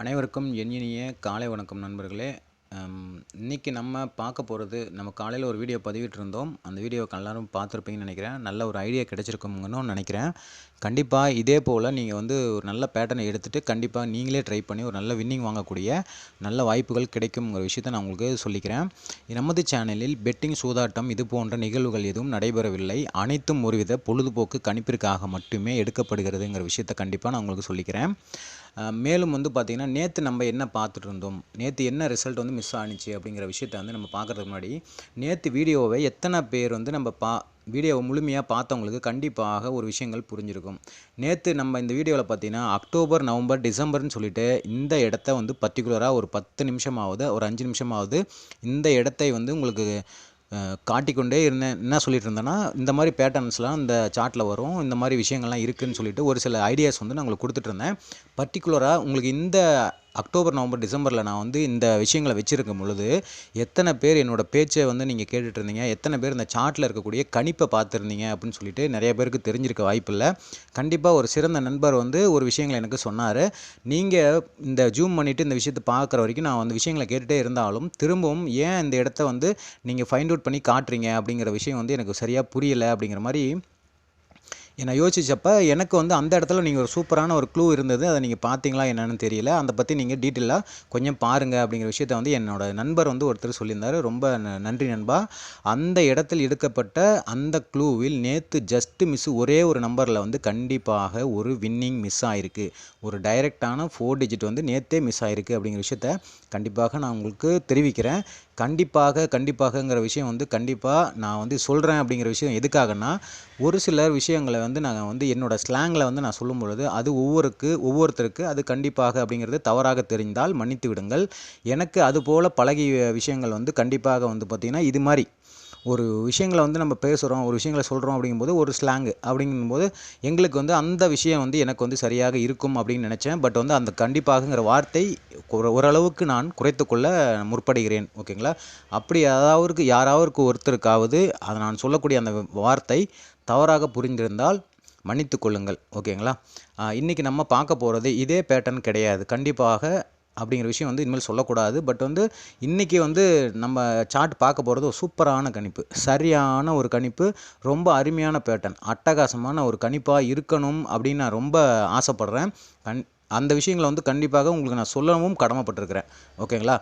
அனைவருக்கும் என் இனிய காலை வணக்கம் நண்பர்களே. இன்றைக்கி இன்னைக்கு நம்ம பார்க்க போகிறது நம்ம காலையில் ஒரு வீடியோ பதிவிட்டிருந்தோம். அந்த வீடியோக்கு எல்லாரும் பார்த்துருப்பீங்கன்னு நினைக்கிறேன். நல்ல ஒரு ஐடியா கிடைச்சிருக்குங்கன்னு நினைக்கிறேன். கண்டிப்பாக இதே போல் நீங்கள் வந்து ஒரு நல்ல பேட்டர்னை எடுத்துகிட்டு கண்டிப்பாக நீங்களே ட்ரை பண்ணி ஒரு நல்ல வின்னிங் வாங்கக்கூடிய நல்ல வாய்ப்புகள் கிடைக்குங்கிற விஷயத்தை நான் உங்களுக்கு சொல்லிக்கிறேன். நமது சேனலில் பெட்டிங் சூதாட்டம் இது போன்ற நிகழ்வுகள் எதுவும் நடைபெறவில்லை. அனைத்தும் ஒருவித பொழுதுபோக்கு கணிப்பிற்காக மட்டுமே எடுக்கப்படுகிறதுங்கிற விஷயத்தை கண்டிப்பாக நான் உங்களுக்கு சொல்லிக்கிறேன். மேலும் வந்து பார்த்திங்கன்னா நேற்று நம்ம என்ன பார்த்துட்டு இருந்தோம் நேற்று என்ன ரிசல்ட் வந்து மிஸ் ஆனிச்சு அப்படிங்கிற விஷயத்தை வந்து நம்ம பார்க்குறதுக்கு முன்னாடி நேற்று வீடியோவை எத்தனை பேர் வந்து நம்ம பா வீடியோவை முழுமையாக பார்த்தவங்களுக்கு கண்டிப்பாக ஒரு விஷயங்கள் புரிஞ்சிருக்கும். நேற்று நம்ம இந்த வீடியோவில் பார்த்தீங்கன்னா அக்டோபர் நவம்பர் டிசம்பர்னு சொல்லிட்டு இந்த இடத்த வந்து பர்டிகுலராக ஒரு பத்து நிமிஷமாவது ஒரு அஞ்சு நிமிஷமாவது இந்த இடத்தை வந்து உங்களுக்கு காட்டிக்கொண்டே இருந்தேன். என்ன சொல்லிட்டு இருந்தேன்னா இந்த மாதிரி பேட்டர்ன்ஸ்லாம் இந்த சார்ட்டில் வரும் இந்த மாதிரி விஷயங்கள்லாம் இருக்குதுன்னு சொல்லிட்டு ஒரு சில ஐடியாஸ் வந்து நான் உங்களுக்கு கொடுத்துட்ருந்தேன் பர்டிகுலராக உங்களுக்கு இந்த அக்டோபர் நவம்பர் டிசம்பரில் நான் வந்து இந்த விஷயங்களை வச்சுருக்கும் பொழுது எத்தனை பேர் என்னோடய பேச்சை வந்து நீங்கள் கேட்டுட்ருந்தீங்க எத்தனை பேர் இந்த சார்ட்டில் இருக்கக்கூடிய கணிப்பை பார்த்துருந்தீங்க அப்படின்னு சொல்லிட்டு நிறைய பேருக்கு தெரிஞ்சிருக்க வாய்ப்பில்லை கண்டிப்பாக ஒரு சிறந்த நண்பர் வந்து ஒரு விஷயங்களை எனக்கு சொன்னார். நீங்கள் இந்த ஜூம் பண்ணிவிட்டு இந்த விஷயத்தை பார்க்குற வரைக்கும் நான் வந்து விஷயங்களை கேட்டுகிட்டே இருந்தாலும் திரும்பவும் ஏன் இந்த இடத்த வந்து நீங்கள் ஃபைண்ட் அவுட் பண்ணி காட்டுறீங்க அப்படிங்கிற விஷயம் வந்து எனக்கு சரியாக புரியலை அப்படிங்கிற மாதிரி என்னை யோசிச்சப்ப எனக்கு வந்து அந்த இடத்துல நீங்கள் ஒரு சூப்பரான ஒரு க்ளூ இருந்தது. அதை நீங்கள் பார்த்தீங்களா என்னென்னு தெரியல. அதை பற்றி நீங்கள் டீட்டெயிலாக கொஞ்சம் பாருங்கள் அப்படிங்கிற விஷயத்த வந்து என்னோட நண்பர் வந்து ஒருத்தர் சொல்லியிருந்தார். ரொம்ப ந- நன்றி நண்பா. அந்த இடத்தில் எடுக்கப்பட்ட அந்த க்ளூவில் நேற்று ஜஸ்ட்டு மிஸ் ஒரே ஒரு நம்பரில் வந்து கண்டிப்பாக ஒரு வின்னிங் மிஸ் ஆகிருக்கு ஒரு டைரெக்டான ஃபோர் டிஜிட் வந்து நேற்றே மிஸ் ஆகிருக்கு அப்படிங்கிற விஷயத்த கண்டிப்பாக நான் உங்களுக்கு தெரிவிக்கிறேன். கண்டிப்பாக கண்டிப்பாகங்கிற விஷயம் வந்து கண்டிப்பாக நான் வந்து சொல்கிறேன் அப்படிங்கிற விஷயம் எதுக்காகனா ஒரு சிலர் விஷயங்களை வந்து நாங்கள் வந்து என்னோடய ஸ்லாங்கில் வந்து நான் சொல்லும் பொழுது அது ஒவ்வொருக்கு ஒவ்வொருத்தருக்கு அது கண்டிப்பாக அப்படிங்கிறது தவறாக தெரிந்தால் மன்னித்து விடுங்கள். எனக்கு அதுபோல் பழகிய விஷயங்கள் வந்து கண்டிப்பாக வந்து பார்த்திங்கன்னா இது மாதிரி. ஒரு விஷயங்களை வந்து நம்ம பேசுகிறோம் ஒரு விஷயங்களை சொல்கிறோம் அப்படிங்கும்போது ஒரு ஸ்லாங்கு அப்படிங்கும்போது எங்களுக்கு வந்து அந்த விஷயம் வந்து எனக்கு வந்து சரியாக இருக்கும் அப்படின்னு நினச்சேன். பட் வந்து அந்த கண்டிப்பாகங்கிற வார்த்தை ஒரு ஓரளவுக்கு நான் குறைத்துக்கொள்ள முற்படுகிறேன். ஓகேங்களா? அப்படி யாராவது யாராவது ஒருத்தருக்காவது அதை நான் சொல்லக்கூடிய அந்த வார்த்தை தவறாக புரிந்திருந்தால் மன்னித்து கொள்ளுங்கள். ஓகேங்களா? இன்றைக்கி நம்ம பார்க்க போகிறது இதே பேட்டர்ன் கிடையாது. கண்டிப்பாக அப்படிங்கிற விஷயம் வந்து இனிமேல் சொல்லக்கூடாது. பட் வந்து இன்றைக்கி வந்து நம்ம சார்ட் பார்க்க போகிறது ஒரு சூப்பரான கணிப்பு. சரியான ஒரு கணிப்பு ரொம்ப அருமையான பேட்டர்ன் அட்டகாசமான ஒரு கணிப்பாக இருக்கணும் அப்படின்னு நான் ரொம்ப ஆசைப்பட்றேன். கண் அந்த விஷயங்களை வந்து கண்டிப்பாக உங்களுக்கு நான் சொல்லவும் கடமைப்பட்டிருக்கிறேன். ஓகேங்களா?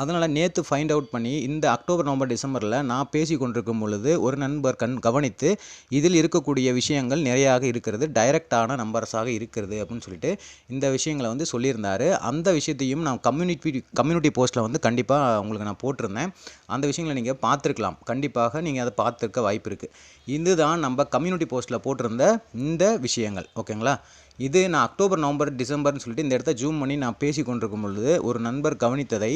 அதனால் நேற்று ஃபைண்ட் அவுட் பண்ணி இந்த அக்டோபர் நவம்பர் டிசம்பரில் நான் பேசி கொண்டிருக்கும் பொழுது ஒரு நண்பர் கண் கவனித்து இதில் இருக்கக்கூடிய விஷயங்கள் நிறையாக இருக்கிறது டைரக்டான நம்பர்ஸாக இருக்கிறது அப்படின்னு சொல்லிட்டு இந்த விஷயங்களை வந்து சொல்லியிருந்தார். அந்த விஷயத்தையும் நான் கம்யூனிட்டி கம்யூனிட்டி போஸ்ட்டில் வந்து கண்டிப்பாக உங்களுக்கு நான் போட்டிருந்தேன். அந்த விஷயங்களை நீங்கள் பார்த்துருக்கலாம். கண்டிப்பாக நீங்கள் அதை பார்த்துருக்க வாய்ப்பு இருக்குது இதுதான் நம்ம கம்யூனிட்டி போஸ்ட்டில் போட்டிருந்த இந்த விஷயங்கள். ஓகேங்களா? இது நான் அக்டோபர் நவம்பர் டிசம்பர்னு சொல்லிட்டு இந்த இடத்த ஜூம் பண்ணி நான் பேசி கொண்டிருக்கும் பொழுது ஒரு நண்பர் கவனித்ததை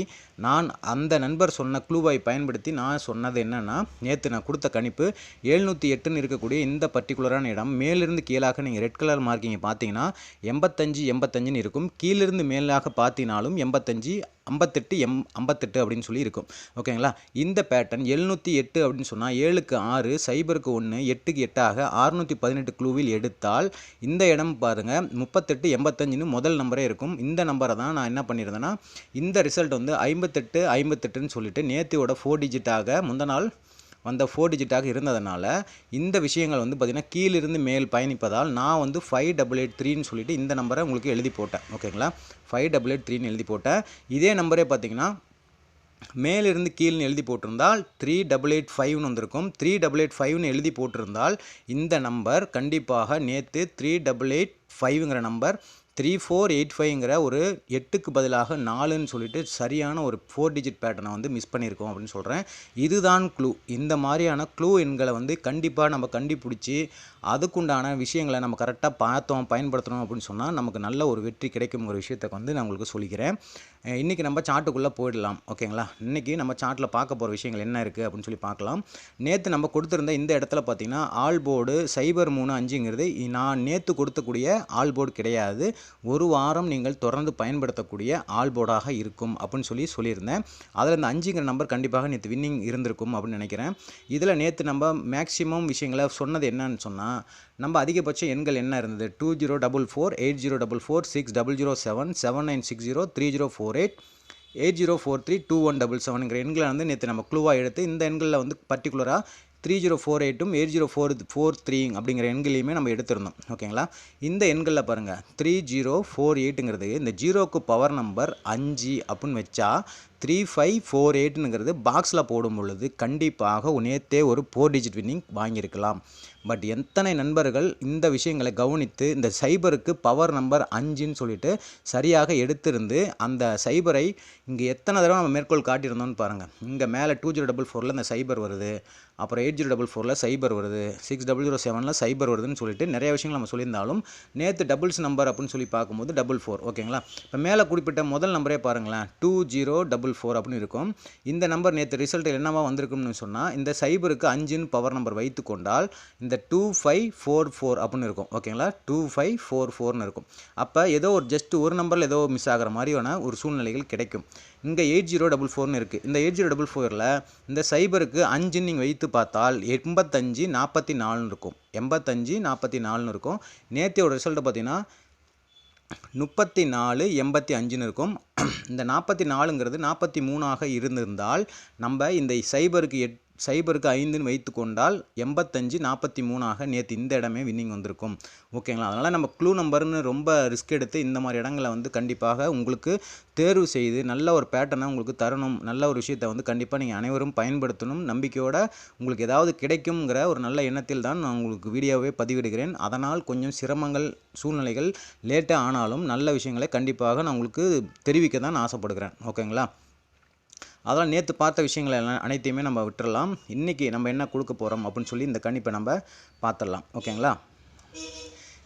நான் அந்த நண்பர் சொன்ன க்ளூவை பயன்படுத்தி நான் சொன்னது என்னென்னா நேற்று நான் கொடுத்த கணிப்பு எழுநூற்றி எட்டுன்னு இருக்கக்கூடிய இந்த பர்டிகுலரான இடம். மேலிருந்து கீழாக நீங்கள் ரெட் கலர் மார்க்கிங்கை பார்த்தீங்கன்னா எண்பத்தஞ்சு எண்பத்தஞ்சுன்னு இருக்கும். கீழிருந்து மேலாக பார்த்தினாலும் எண்பத்தஞ்சு ஐம்பத்தெட்டு எம் ஐம்பத்தெட்டு அப்படின்னு சொல்லி இருக்கும். ஓகேங்களா? இந்த பேட்டர்ன் எழுநூற்றி எட்டு அப்படின்னு சொன்னால் ஏழுக்கு ஆறு சைபருக்கு ஒன்று எட்டுக்கு எட்டாக அறுநூற்றி பதினெட்டு க்ளூவில் எடுத்தால் இந்த இடம் பாருங்கள் முப்பத்தெட்டு எண்பத்தஞ்சுன்னு முதல் நம்பரே இருக்கும். இந்த நம்பரை தான் நான் என்ன பண்ணியிருந்தேன்னா இந்த ரிசல்ட் வந்து ஐம்பத்தெட்டு ஐம்பத்தெட்டுன்னு சொல்லிட்டு நேத்தியோட ஃபோர் டிஜிட்டாக முந்த நாள் வந்த ஃபோர் டிஜிட்டாக இருந்ததுனால இந்த விஷயங்கள் வந்து பார்த்திங்கன்னா கீழிருந்து மேல் பயணிப்பதால் நான் வந்து ஃபைவ் டபுள் எயிட் த்ரீன்னு சொல்லிட்டு இந்த நம்பரை உங்களுக்கு எழுதி போட்டேன். ஓகேங்களா ஃபைவ் டபுள் எயிட் த்ரீன்னு எழுதி போட்டேன். இதே நம்பரே பார்த்தீங்கன்னா மேலிருந்து கீழ்னு எழுதி போட்டிருந்தால் த்ரீ டபுள் எயிட் ஃபைவ்னு வந்திருக்கும். த்ரீ டபுள் எயிட் ஃபைவ்னு எழுதி போட்டிருந்தால் இந்த நம்பர் கண்டிப்பாக நேற்று த்ரீ டபுள் எயிட் ஃபைவ்ங்கிற நம்பர் த்ரீ ஃபோர் எயிட் ஃபைவ்ங்கிற ஒரு எட்டுக்கு பதிலாக நாலுன்னு சொல்லிட்டு சரியான ஒரு ஃபோர் டிஜிட் பேட்டர்னை வந்து மிஸ் பண்ணியிருக்கோம் அப்படின்னு சொல்கிறேன் இதுதான் க்ளூ இந்த மாதிரியான க்ளூ எண்களை வந்து கண்டிப்பாக நம்ம கண்டுபிடிச்சி அதுக்குண்டான விஷயங்களை நம்ம கரெக்டாக பார்த்தோம் பயன்படுத்தணும் அப்படின்னு சொன்னால் நமக்கு நல்ல ஒரு வெற்றி கிடைக்கும் ஒரு விஷயத்தை வந்து நான் உங்களுக்கு சொல்லிக்கிறேன். இன்றைக்கி இன்னைக்கு நம்ம சார்ட்டுக்குள்ளே போயிடலாம் ஓகேங்களா? இன்றைக்கி நம்ம சார்ட்டில் பார்க்க போகிற விஷயங்கள் என்ன இருக்குது அப்படின்னு சொல்லி பார்க்கலாம். நேற்று நம்ம கொடுத்துருந்த இந்த இடத்துல பார்த்தீங்கன்னா ஆல் போர்டு சைபர் மூணு அஞ்சுங்கிறது நான் நேற்று கொடுத்தக்கூடிய ஆல் போர்டு கிடையாது. ஒரு வாரம் நீங்கள் தொடர்ந்து பயன்படுத்தக்கூடிய ஆல் போர்டாக இருக்கும் அப்படின்னு சொல்லி சொல்லியிருந்தேன். அதில் இந்த அஞ்சுங்கிற நம்பர் கண்டிப்பாக நேற்று வின்னிங் இருந்திருக்கும் அப்படின்னு நினைக்கிறேன். இதில் நேற்று நம்ம மேக்ஸிமம் விஷயங்களை சொன்னது என்னன்னு சொன்னால் நம்ம அதிகபட்ச எண்கள் என்ன இருந்தது? Two zero double four eight zero double four six double zero seven seven nine six zero three zero four eight eight zero four three two one double செவனுங்கிற எண்களை வந்து நேற்று நம்ம க்ளூவாக எடுத்து இந்த எண்களில் வந்து பர்டிகுலராக three zero four எயிட்டும் eight zero four four three அப்படிங்கிற எண்களையுமே நம்ம எடுத்திருந்தோம். ஓகேங்களா? இந்த எண்களில் பாருங்கள் த்ரீ ஜீரோ ஃபோர் எயிட்டுங்கிறது இந்த ஜீரோக்கு பவர் நம்பர் அஞ்சு அப்படின்னு வச்சா த்ரீ ஃபைவ் ஃபோர் எயிட்டுங்கிறது பாக்ஸில் போடும் பொழுது கண்டிப்பாக நேற்றே ஒரு ஃபோர் டிஜிட் வின்னிங் வாங்கியிருக்கலாம். பட் எத்தனை நண்பர்கள் இந்த விஷயங்களை கவனித்து இந்த சைபருக்கு பவர் நம்பர் அஞ்சுன்னு சொல்லிட்டு சரியாக எடுத்திருந்து அந்த சைபரை இங்கே எத்தனை தடவை நம்ம மேற்கோள் காட்டியிருந்தோம்னு பாருங்கள் இங்கே மேலே டூ ஜீரோ டபுள் ஃபோரில் இந்த சைபர் வருது. அப்புறம் எயிட் ஜீரோ டபுள் ஃபோரில் சைபர் வருது. சிக்ஸ் டபுள் ஜீரோ செவனில் சைபர் வருதுன்னு சொல்லிட்டு நிறைய விஷயங்கள் நம்ம சொல்லியிருந்தாலும் நேற்று டபுள்ஸ் நம்பர் அப்படின்னு சொல்லி பார்க்கும்போது டபுள் ஃபோர் ஓகேங்களா இப்போ மேலே குறிப்பிட்ட முதல் நம்பரே பாருங்களேன். டூ ஜீரோ டபுள் ஃபோர் அப்படின்னு இருக்கும். இந்த நம்பர் நேற்று ரிசல்ட் என்னவா வந்திருக்கும்னு சொன்னால் இந்த சைபருக்கு அஞ்சுன்னு பவர் நம்பர் வைத்து கொண்டால் இந்த டூ ஃபைவ் ஃபோர் ஃபோர் அப்படின்னு இருக்கும் ஓகேங்களா டூ ஃபைவ் ஃபோர் ஃபோர்னு இருக்கும். அப்போ ஏதோ ஒரு ஜஸ்ட் ஒரு நம்பரில் ஏதோ மிஸ் ஆகிற மாதிரியான ஒரு சூழ்நிலைகள் கிடைக்கும். இங்கே எயிட் ஜீரோ டபுள் ஃபோர்னு இருக்குது இந்த எயிட் ஜீரோ டபுள் ஃபோரில் இந்த சைபருக்கு அஞ்சுன்னு நீங்கள் வைத்து பார்த்தால் எண்பத்தஞ்சு நாற்பத்தி நாலுன்னு இருக்கும். எண்பத்தஞ்சு நாற்பத்தி நாலுன்னு இருக்கும். நேத்தியோட ரிசல்ட்டு பார்த்தீங்கன்னா முப்பத்தி நாலு எண்பத்தி அஞ்சுன்னு இருக்கும். இந்த நாற்பத்தி நாலுங்கிறது நாற்பத்தி மூணாக இருந்திருந்தால் நம்ம இந்த சைபருக்கு எட் சைபருக்கு ஐந்துன்னு வைத்து கொண்டால் எண்பத்தஞ்சு நாற்பத்தி மூணாக நேற்று இந்த இடமே வின்னிங் வந்திருக்கும். ஓகேங்களா அதனால் நம்ம க்ளூ நம்பர்னு ரொம்ப ரிஸ்க் எடுத்து இந்த மாதிரி இடங்களை வந்து கண்டிப்பாக உங்களுக்கு தேர்வு செய்து நல்ல ஒரு பேட்டர்னை உங்களுக்கு தரணும். நல்ல ஒரு விஷயத்தை வந்து கண்டிப்பாக நீங்கள் அனைவரும் பயன்படுத்தணும். நம்பிக்கையோடு உங்களுக்கு ஏதாவது கிடைக்குங்கிற ஒரு நல்ல எண்ணத்தில் தான் நான் உங்களுக்கு வீடியோவே பதிவிடுகிறேன். அதனால் கொஞ்சம் சிரமங்கள் சூழ்நிலைகள் லேட்டாக ஆனாலும் நல்ல விஷயங்களை கண்டிப்பாக நான் உங்களுக்கு தெரிவிக்க தான் நான் ஆசைப்படுகிறேன். ஓகேங்களா அதெல்லாம் நேற்று பார்த்த விஷயங்கள் எல்லாம் அனைத்தையுமே நம்ம விட்டுறலாம். இன்றைக்கி நம்ம என்ன கொடுக்க போகிறோம் அப்படின்னு சொல்லி இந்த கணிப்பை நம்ம பார்த்துடலாம். ஓகேங்களா?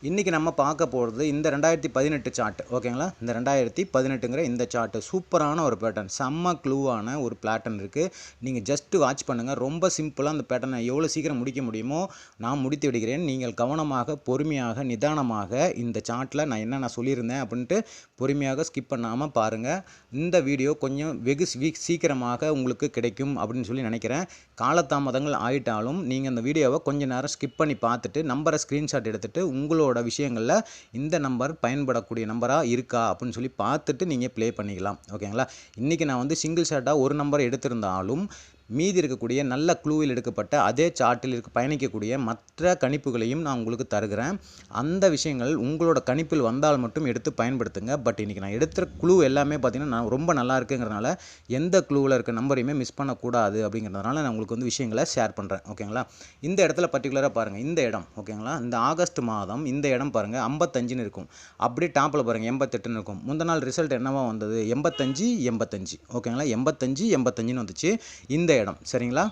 இன்றைக்கி நம்ம பார்க்க போகிறது இந்த ரெண்டாயிரத்தி பதினெட்டு சார்ட் ஓகேங்களா? இந்த ரெண்டாயிரத்தி பதினெட்டுங்கிற இந்த சார்ட்டு சூப்பரான ஒரு பேட்டர்ன் செம்ம க்ளூவான ஒரு பேட்டர்ன் இருக்குது நீங்கள் ஜஸ்ட்டு வாட்ச் பண்ணுங்கள் ரொம்ப சிம்பிளாக அந்த பேட்டர்னை எவ்வளோ சீக்கிரம் முடிக்க முடியுமோ நான் முடித்து விடுகிறேன். நீங்கள் கவனமாக பொறுமையாக நிதானமாக இந்த சார்ட்டில் நான் என்ன நான் சொல்லியிருந்தேன் அப்படின்ட்டு பொறுமையாக ஸ்கிப் பண்ணாமல் பாருங்கள் இந்த வீடியோ கொஞ்சம் வெகு சீக்கிரமாக உங்களுக்கு கிடைக்கும் அப்படின்னு சொல்லி நினைக்கிறேன். காலதாமதங்கள் ஆயிட்டாலும் நீங்கள் அந்த வீடியோவை கொஞ்சம் நேரம் ஸ்கிப் பண்ணி பார்த்துட்டு நம்பரை ஸ்க்ரீன்ஷாட் எடுத்துகிட்டு உங்களோட விஷயங்களில் இந்த நம்பர் பயன்படக்கூடிய நம்பராக இருக்கா அப்படின்னு சொல்லி பார்த்துட்டு நீங்கள் ப்ளே பண்ணிக்கலாம். ஓகேங்களா இன்றைக்கி நான் வந்து சிங்கிள் ஷாட்டாக ஒரு நம்பர் எடுத்திருந்தாலும் மீதி இருக்கக்கூடிய நல்ல க்ளூவில் எடுக்கப்பட்ட அதே சார்ட்டில் இருக்க பயணிக்கக்கூடிய மற்ற கணிப்புகளையும் நான் உங்களுக்கு தருகிறேன். அந்த விஷயங்கள் உங்களோட கணிப்பில் வந்தால் மட்டும் எடுத்து பயன்படுத்துங்க. பட் இன்றைக்கி நான் எடுத்த க்ளூ எல்லாமே பார்த்திங்கன்னா நான் ரொம்ப நல்லா இருக்குங்கிறனால எந்த க்ளூவில் இருக்க நம்பரையுமே மிஸ் பண்ணக்கூடாது அப்படிங்கிறதுனால நான் உங்களுக்கு வந்து விஷயங்களை ஷேர் பண்ணுறேன் ஓகேங்களா இந்த இடத்துல பர்டிகுலராக பாருங்கள் இந்த இடம். ஓகேங்களா இந்த ஆகஸ்ட் மாதம் இந்த இடம் பாருங்கள் ஐம்பத்தஞ்சுன்னு இருக்கும். அப்படியே டாப்பில் பாருங்கள் எண்பத்தெட்டுன்னு இருக்கும். முந்த நாள் ரிசல்ட் என்னவா வந்தது? எண்பத்தஞ்சு எண்பத்தஞ்சு. ஓகேங்களா எண்பத்தஞ்சு எண்பத்தஞ்சுன்னு வந்துச்சு. இந்த இடம் சரிங்களா?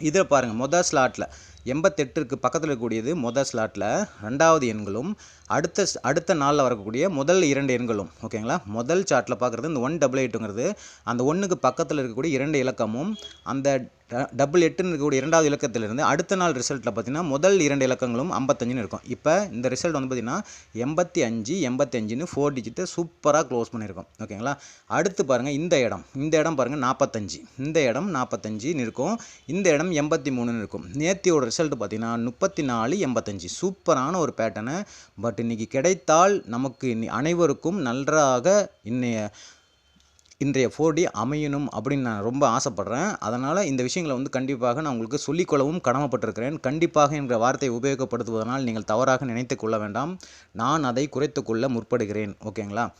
இதில் பாருங்கள் மொதல் ஸ்லாட்டில் எண்பத்தெட்டுக்கு பக்கத்தில் இருக்கக்கூடியது மொதல் ஸ்லாட்டில் ரெண்டாவது எண்களும் அடுத்த அடுத்த நாளில் வரக்கூடிய முதல் இரண்டு எண்களும் ஓகேங்களா? முதல் சார்ட்டில் பார்க்குறது இந்த ஒன் டபுள் எயிட்டுங்கிறது அந்த ஒன்றுக்கு பக்கத்தில் இருக்கக்கூடிய இரண்டு இலக்கமும் அந்த டபுள் எட்டுன்னு இருக்கக்கூடிய இரண்டாவது இலக்கத்திலிருந்து அடுத்த நாள் ரிசல்ட்டில் பார்த்தீங்கன்னா முதல் இரண்டு இலக்கங்களும் ஐம்பத்தஞ்சுன்னு இருக்கும். இப்போ இந்த ரிசல்ட் வந்து பார்த்திங்கன்னா எண்பத்தி அஞ்சு எண்பத்தஞ்சுன்னு ஃபோர் டிஜிட்டை சூப்பராக க்ளோஸ் பண்ணியிருக்கோம் ஓகேங்களா? அடுத்து பாருங்கள் இந்த இடம். இந்த இடம் பாருங்கள் நாற்பத்தஞ்சு இந்த இடம் நாற்பத்தஞ்சுன்னு இருக்கும். இந்த இடம் எண்பத்தி மூணுன்னு இருக்கும். நேத்தியோட ரிசல்ட் பார்த்தீங்கன்னா முப்பத்தி நாலு எண்பத்தஞ்சு. சூப்பரான ஒரு பேட்டர்னு. பட் இன்றைக்கி கிடைத்தால் நமக்கு அனைவருக்கும் நன்றாக இன்னைய இன்றைய ஃபோர் டி அமையணும் அப்படின்னு நான் ரொம்ப ஆசைப்பட்றேன். அதனால் இந்த விஷயங்களை வந்து கண்டிப்பாக நான் உங்களுக்கு சொல்லிக்கொள்ளவும் கடமைப்பட்டிருக்கிறேன். கண்டிப்பாக என்ற வார்த்தையை உபயோகப்படுத்துவதனால் நீங்கள் தவறாக நினைத்து கொள்ள வேண்டாம். நான் அதை குறைத்து கொள்ள முற்படுகிறேன். ஓகேங்களா?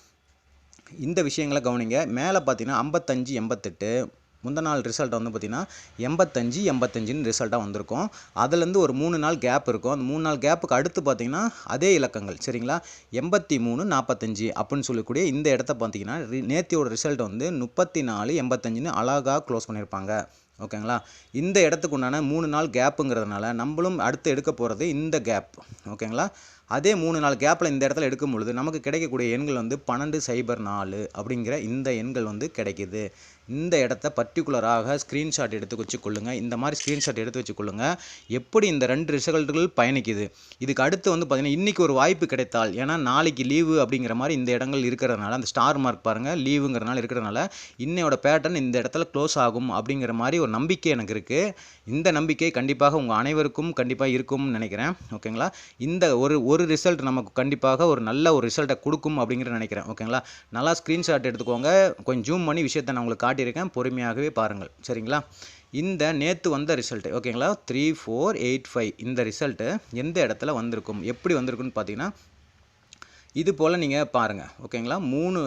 இந்த விஷயங்களை கவனிங்க. மேலே பார்த்தீங்கன்னா ஐம்பத்தஞ்சு எண்பத்தெட்டு. முந்த நாள் ரிசல்ட் வந்து பார்த்திங்கன்னா எண்பத்தஞ்சு எண்பத்தஞ்சுன்னு ரிசல்ட்டாக வந்திருக்கும். அதுலேருந்து ஒரு மூணு நாள் கேப் இருக்கும். அந்த மூணு நாள் கேப்புக்கு அடுத்து பார்த்திங்கன்னா அதே இலக்கங்கள் சரிங்களா? எண்பத்தி மூணு நாற்பத்தஞ்சு அப்படின்னு சொல்லக்கூடிய இந்த இடத்த பார்த்தீங்கன்னா நேத்தியோட ரிசல்ட் வந்து முப்பத்தி நாலு எண்பத்தஞ்சுன்னு அழகாக க்ளோஸ் பண்ணியிருப்பாங்க ஓகேங்களா? இந்த இடத்துக்கு உண்டான மூணு நாள் கேப்புங்கிறதுனால நம்மளும் அடுத்து எடுக்க போகிறது இந்த கேப் ஓகேங்களா? அதே மூணு நாள் கேப்பில் இந்த இடத்துல எடுக்கும் பொழுது நமக்கு கிடைக்கக்கூடிய எண்கள் வந்து பன்னெண்டு சைபர் நாலு அப்படிங்கிற இந்த எண்கள் வந்து கிடைக்கிது. இந்த இடத்த பர்டிகுலராக ஸ்க்ரீன்ஷாட் எடுத்து வச்சுக்கொள்ளுங்கள் இந்த மாதிரி ஸ்க்ரீன்ஷாட் எடுத்து வச்சுக்கொள்ளுங்கள் எப்படி இந்த ரெண்டு ரிசல்ட்டுகள் பயணிக்குது? இதுக்கு அடுத்து வந்து பார்த்திங்கன்னா இன்றைக்கி ஒரு வாய்ப்பு கிடைத்தால் ஏன்னா நாளைக்கு லீவு அப்படிங்கிற மாதிரி இந்த இடங்கள் இருக்கிறதுனால அந்த ஸ்டார் மார்க் பாருங்கள் லீவுங்கிறனால இருக்கிறதுனால இன்னையோட பேட்டர்ன் இந்த இடத்துல க்ளோஸ் ஆகும் அப்படிங்கிற மாதிரி ஒரு நம்பிக்கை எனக்கு இருக்குது இந்த நம்பிக்கை கண்டிப்பாக உங்கள் அனைவருக்கும் கண்டிப்பாக இருக்கும்னு நினைக்கிறேன். ஓகேங்களா இந்த ஒரு ஒரு ரிசல்ட் நமக்கு கண்டிப்பாக ஒரு நல்ல ஒரு ரிசல்ட்டை கொடுக்கும் அப்படிங்கிற நினைக்கிறேன். ஓகேங்களா நல்லா ஸ்க்ரீன்ஷாட் எடுத்துக்கோங்க. கொஞ்சம் ஜூம் பண்ணி விஷயத்தை நான் உங்களுக்கு காட்டியிருக்கேன். பொறுமையாகவே பாருங்கள். சரிங்களா? இந்த நேற்று வந்த ரிசல்ட்டு ஓகேங்களா த்ரீ ஃபோர் எயிட் ஃபைவ் இந்த ரிசல்ட்டு எந்த இடத்துல வந்திருக்கும்? எப்படி வந்திருக்குன்னு பார்த்தீங்கன்னா இது போல் நீங்கள் பாருங்கள் ஓகேங்களா மூணு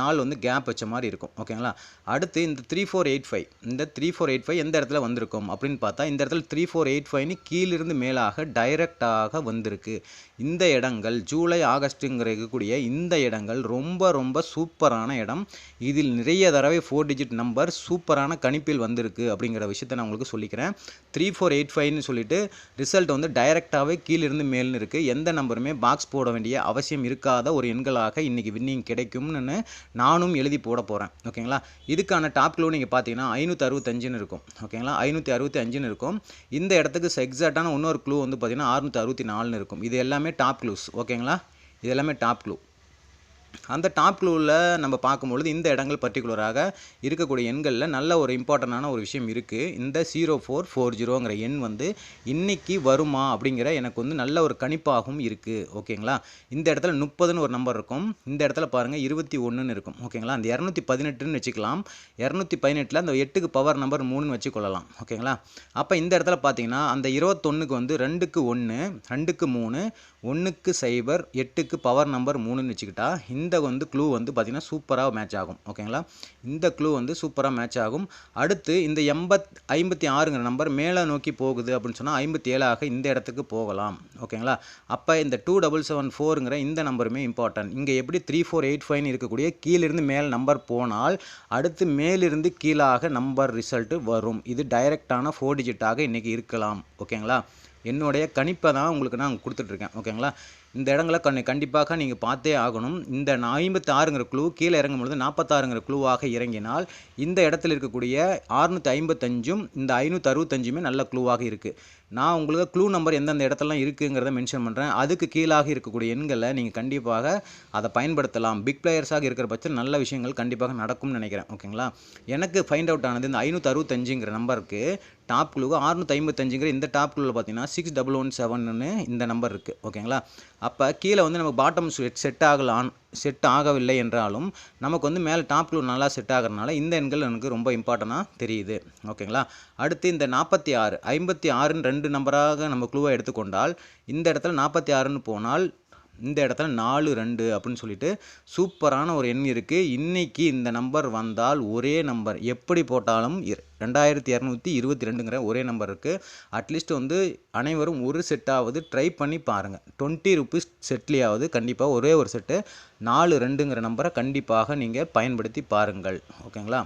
நாள் வந்து கேப் வச்ச மாதிரி இருக்கும். ஓகேங்களா அடுத்து இந்த த்ரீ ஃபோர் எயிட் ஃபைவ் இந்த த்ரீ ஃபோர் எயிட் ஃபைவ் எந்த இடத்துல வந்திருக்கும்? அப்படின்னு பார்த்தா இந்த இடத்துல த்ரீ ஃபோர் எயிட் ஃபைவ்னு கீழிருந்து மேலாக டைரெக்டாக வந்திருக்கு. இந்த இடங்கள் ஜூலை ஆகஸ்ட்டுங்கிற இருக்கக்கூடிய இந்த இடங்கள் ரொம்ப ரொம்ப சூப்பரான இடம். இதில் நிறைய தடவை ஃபோர் டிஜிட் நம்பர் சூப்பரான கணிப்பில் வந்திருக்கு அப்படிங்கிற விஷயத்தை நான் உங்களுக்கு சொல்லிக்கிறேன். த்ரீ ஃபோர் எயிட் ஃபைவ்னு சொல்லிட்டு ரிசல்ட் வந்து டைரெக்டாகவே கீழிருந்து மேல்னு இருக்குது எந்த நம்பருமே பாக்ஸ் போட வேண்டிய அவசியம் இருக்காத ஒரு எண்களாக இன்றைக்கி வின்னிங் கிடைக்கும்னு நானும் எழுதி போட போகிறேன் ஓகேங்களா இதுக்கான டாப் க்ளோ நீங்கள் பார்த்தீங்கன்னா ஐநூற்றி அறுபத்தஞ்சுன்னு இருக்கும். ஓகேங்களா ஐநூற்றி அறுபத்தி அஞ்சுன்னு இருக்கும். இந்த இடத்துக்கு எக்ஸாக்டான இன்னொரு க்ளூ வந்து பார்த்தீங்கன்னா அறுநூற்றி அறுபத்தி நாலுன்னு இருக்கும். இது எல்லாமே டாப் க்ளூஸ் ஓகேங்களா இது எல்லாமே டாப் க்ளூ அந்த டாப் க்ளூவில் நம்ம பார்க்கும்பொழுது இந்த இடங்கள் பர்டிகுலராக இருக்கக்கூடிய எண்களில் நல்ல ஒரு இம்பார்ட்டண்டான ஒரு விஷயம் இருக்குது இந்த ஜீரோ ஃபோர் ஃபோர் ஜீரோங்கிற எண் வந்து இன்றைக்கி வருமா அப்படிங்கிற எனக்கு வந்து நல்ல ஒரு கணிப்பாகவும் இருக்குது ஓகேங்களா இந்த இடத்துல முப்பதுன்னு ஒரு நம்பர் இருக்கும். இந்த இடத்துல பாருங்கள் இருபத்தி ஒன்றுன்னு இருக்கும் ஓகேங்களா அந்த இரநூத்தி பதினெட்டுன்னு வச்சுக்கலாம். இரநூத்தி பதினெட்டில் அந்த எட்டுக்கு பவர் நம்பர் மூணுன்னு வச்சுக்கொள்ளலாம் ஓகேங்களா அப்போ இந்த இடத்துல பார்த்தீங்கன்னா அந்த இருபத்தொன்னுக்கு வந்து ரெண்டுக்கு ஒன்று ரெண்டுக்கு மூணு ஒன்றுக்கு சைபர் எட்டுக்கு பவர் நம்பர் மூணுன்னு வச்சுக்கிட்டா இந்த வந்து க்ளூ வந்து பார்த்திங்கன்னா சூப்பராக மேட்ச் ஆகும். ஓகேங்களா இந்த க்ளூ வந்து சூப்பராக மேட்ச் ஆகும். அடுத்து இந்த எண்பத் ஐம்பத்தி ஆறுங்கிற நம்பர் மேலே நோக்கி போகுது அப்படின்னு சொன்னால் ஐம்பத்தி ஏழாக இந்த இடத்துக்கு போகலாம். ஓகேங்களா அப்போ இந்த டூ டபுள் செவன் ஃபோருங்கிற இந்த நம்பருமே இம்பார்ட்டன்ட் இங்கே எப்படி த்ரீ ஃபோர் எயிட் ஃபைவ்னு இருக்கக்கூடிய கீழிருந்து மேல் நம்பர் போனால் அடுத்து மேலிருந்து கீழாக நம்பர் ரிசல்ட்டு வரும். இது டைரெக்டான ஃபோர் டிஜிட்டாக இன்றைக்கி இருக்கலாம். ஓகேங்களா என்னுடைய கணிப்பை தான் உங்களுக்கு நான் கொடுத்துட்ருக்கேன் ஓகேங்களா? இந்த இடங்களை கண் கண்டிப்பாக நீங்கள் பார்த்தே ஆகணும். இந்த ஐம்பத்தி ஆறுங்கிற குழு கீழே இறங்கும் பொழுது நாற்பத்தாறுங்கிற குழுவாக இறங்கினால் இந்த இடத்துல இருக்கக்கூடிய ஆறுநூற்றி ஐம்பத்தஞ்சும் இந்த ஐநூற்றி அறுபத்தஞ்சுமே நல்ல குழுவாக இருக்குது நான் உங்களுக்கு க்ளூ நம்பர் எந்தெந்த இடத்துலலாம் இருக்குங்கிறத மென்ஷன் பண்ணுறேன் அதுக்கு கீழாக இருக்கக்கூடிய எண்களை நீங்கள் கண்டிப்பாக அதை பயன்படுத்தலாம். பிக் பிளேயர்ஸாக இருக்கிற பட்சத்தில் நல்ல விஷயங்கள் கண்டிப்பாக நடக்கும்னு நினைக்கிறேன். ஓகேங்களா எனக்கு ஃபைண்ட் அவுட் ஆனது இந்த ஐநூற்றி அறுபத்தஞ்சுங்கிற நம்பருக்கு டாப் குழுவு அறுநூற்றி ஐம்பத்தஞ்சுங்கிற இந்த டாப் குழுவில் பார்த்தீங்கன்னா சிக்ஸ் டபுள் ஒன் செவன்னு இந்த நம்பர் இருக்குது ஓகேங்களா அப்போ கீழே வந்து நமக்கு பாட்டம் செட் செட் ஆகலான் செட் ஆகவில்லை என்றாலும் நமக்கு வந்து மேலே டாப் க்ளூ நல்லா செட் ஆகிறதுனால இந்த எண்கள் எனக்கு ரொம்ப இம்பார்ட்டண்ட்டாக தெரியுது. ஓகேங்களா அடுத்து இந்த நாற்பத்தி ஆறு ஐம்பத்தி ஆறுன்னு ரெண்டு நம்பராக நம்ம க்ளூவை எடுத்துக்கொண்டால் இந்த இடத்துல நாற்பத்தி ஆறுன்னு போனால் இந்த இடத்துல நாலு ரெண்டு அப்படின்னு சொல்லிட்டு சூப்பரான ஒரு எண் இருக்குது இன்றைக்கி இந்த நம்பர் வந்தால் ஒரே நம்பர். எப்படி போட்டாலும் ரெண்டாயிரத்தி இரநூத்தி இருபத்தி ரெண்டுங்கிற ஒரே நம்பர் இருக்குது அட்லீஸ்ட் வந்து அனைவரும் ஒரு செட்டாவது ட்ரை பண்ணி பாருங்கள் டுவெண்ட்டி ருபீஸ் செட்லேயாவது கண்டிப்பாக ஒரே ஒரு செட்டு. நாலு ரெண்டுங்கிற நம்பரை கண்டிப்பாக நீங்கள் பயன்படுத்தி பாருங்கள். ஓகேங்களா?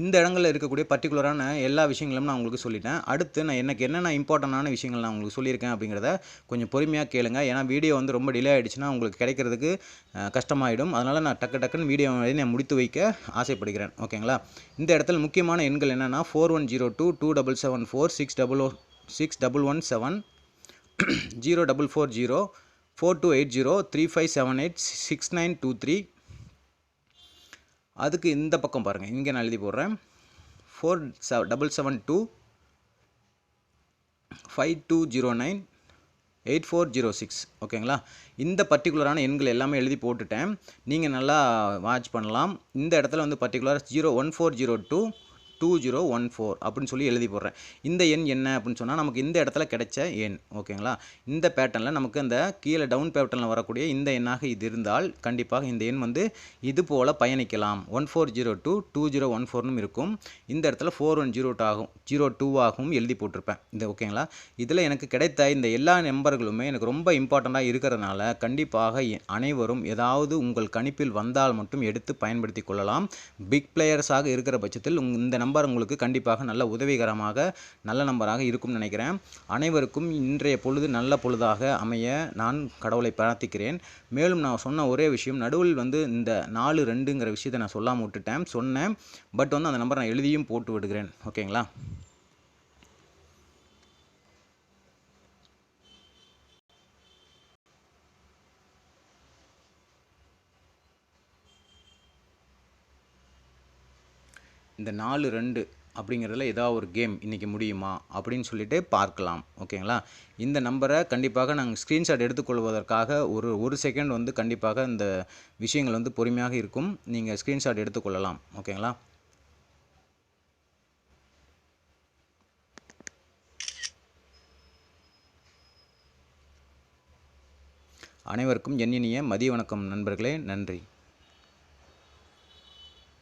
இந்த இடங்களில் இருக்கக்கூடிய பர்டிகுலரான எல்லா விஷயங்களும் நான் உங்களுக்கு சொல்லிட்டேன். அடுத்து நான் எனக்கு என்னென்ன இம்பார்ட்டண்டான விஷயங்கள் நான் உங்களுக்கு சொல்லியிருக்கேன் அப்படிங்கிறத கொஞ்சம் பொறுமையாக கேளுங்க. ஏன்னா வீடியோ வந்து ரொம்ப டிலே ஆகிடுச்சுன்னா உங்களுக்கு கிடைக்கிறதுக்கு கஷ்டமாயிடும். அதனால் நான் டக்கு டக்குன்னு வீடியோ நான் முடித்து வைக்க ஆசைப்படுகிறேன். ஓகேங்களா? இந்த இடத்துல முக்கியமான எண்கள் என்னென்னா four one zero two two double seven four six double six double one seven zero double four zero four two eight zero three five seven eight six nine two three அதுக்கு இந்த பக்கம் பாருங்கள் இங்கே நான் எழுதி போடுறேன். Four seven double seven two five two zero nine eight four zero six ஓகேங்களா இந்த பர்டிகுலரான எண்கள் எல்லாமே எழுதி போட்டுட்டேன். நீங்கள் நல்லா வாட்ச் பண்ணலாம். இந்த இடத்துல வந்து particular zero one four zero two two zero one four அப்படின்னு சொல்லி எழுதி போடுறேன். இந்த எண் என்ன அப்படின்னு சொன்னால் நமக்கு இந்த இடத்துல கிடைச்ச எண் ஓகேங்களா? இந்த பேட்டர்னில் நமக்கு அந்த கீழே டவுன் பேட்டர்னில் வரக்கூடிய இந்த எண்ணாக இது இருந்தால் கண்டிப்பாக இந்த எண் வந்து இது போல் பயணிக்கலாம். One four zero two two zero one ஃபோர்னு இருக்கும். இந்த இடத்துல ஃபோர் ஒன் ஜீரோ ஆகும் ஜீரோ டூ ஆகவும் எழுதி போட்டிருப்பேன். இந்த ஓகேங்களா? இதில் எனக்கு கிடைத்த இந்த எல்லா நம்பர்களுமே எனக்கு ரொம்ப இம்பார்ட்டண்ட்டாக இருக்கிறதுனால கண்டிப்பாக எ- அனைவரும் ஏதாவது உங்கள் கணிப்பில் வந்தால் மட்டும் எடுத்து பயன்படுத்தி கொள்ளலாம். பிக் பிளேயர்ஸாக இருக்கிற பட்சத்தில் இந்த இந்த நம்பர் உங்களுக்கு கண்டிப்பாக நல்ல உதவிகரமாக நல்ல நம்பராக இருக்கும்னு நினைக்கிறேன். அனைவருக்கும் இன்றைய பொழுது நல்ல பொழுதாக அமைய நான் கடவுளை பிரார்த்திக்கிறேன். மேலும் நான் சொன்ன ஒரே விஷயம் நடுவில் வந்து இந்த நாலு ரெண்டுங்கிற விஷயத்தை நான் சொல்லாமல் விட்டுட்டேன் சொன்னேன். பட் வந்து அந்த நம்பர் நான் எழுதியும் போட்டு விடுகிறேன். ஓகேங்களா? இந்த நாலு ரெண்டு அப்படிங்கிறதுல ஏதாவது ஒரு கேம் இன்றைக்கி முடியுமா அப்படின்னு சொல்லிட்டு பார்க்கலாம் ஓகேங்களா? இந்த நம்பரை கண்டிப்பாக நாங்கள் ஸ்க்ரீன்ஷாட் எடுத்துக்கொள்வதற்காக ஒரு ஒரு செகண்ட் வந்து கண்டிப்பாக இந்த விஷயங்கள் வந்து பொறுமையாக இருக்கும். நீங்கள் ஸ்க்ரீன்ஷாட் எடுத்துக்கொள்ளலாம் ஓகேங்களா? அனைவருக்கும் எண்ணினிய மதிய வணக்கம் நண்பர்களே நன்றி.